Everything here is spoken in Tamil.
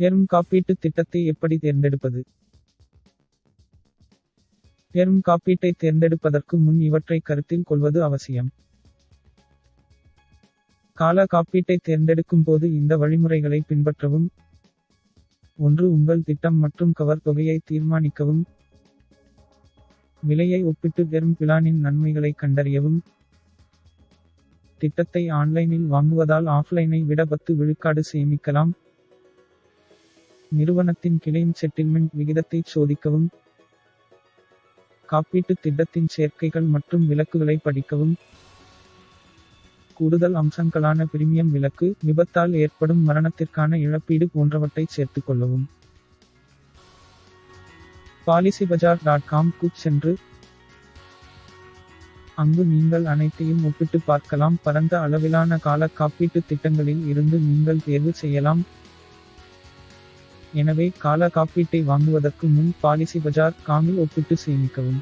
டெர்ம் காப்பீட்டு திட்டத்தை எப்படி தேர்ந்தெடுப்பது? டெர்ம் காப்பீட்டை தேர்ந்தெடுப்பதற்கு முன் இவற்றை கருத்தில் கொள்வது அவசியம். கால காப்பீட்டை தேர்ந்தெடுக்கும் போது இந்த வழிமுறைகளை பின்பற்றவும். ஒன்று உங்கள் திட்டம் மற்றும் கவர் தொகையை தீர்மானிக்கவும். விலையை ஒப்பிட்டு பெரும் பிளானின் நன்மைகளை கண்டறியவும். திட்டத்தை ஆன்லைனில் வாங்குவதால் ஆஃப்லைனை விட பத்து விழுக்காடு சேமிக்கலாம். நிறுவனத்தின் கிளைம் செட்டில்மெண்ட் விகிதத்தை சோதிக்கவும் காப்பீட்டுத் திட்டத்தின் சேர்க்கைகள் மற்றும் விலக்குகளை படிக்கவும். கூடுதல் அம்சங்களான பிரிமியம் விலக்கு விபத்தால் ஏற்படும் மரணத்திற்கான இழப்பீடு போன்றவற்றை சேர்த்துக் கொள்ளவும். பாலிசி பஜார் டாட் காம்க்கு சென்று அங்கு நீங்கள் அனைத்தையும் ஒப்பிட்டு பார்க்கலாம். பரந்த அளவிலான கால காப்பீட்டு திட்டங்களில் இருந்து நீங்கள் தேர்வு செய்யலாம். எனவே கால காப்பீட்டை வாங்குவதற்கு முன் பாலிசி பஜார் காமில் ஒப்பிட்டு சேமிக்கவும்.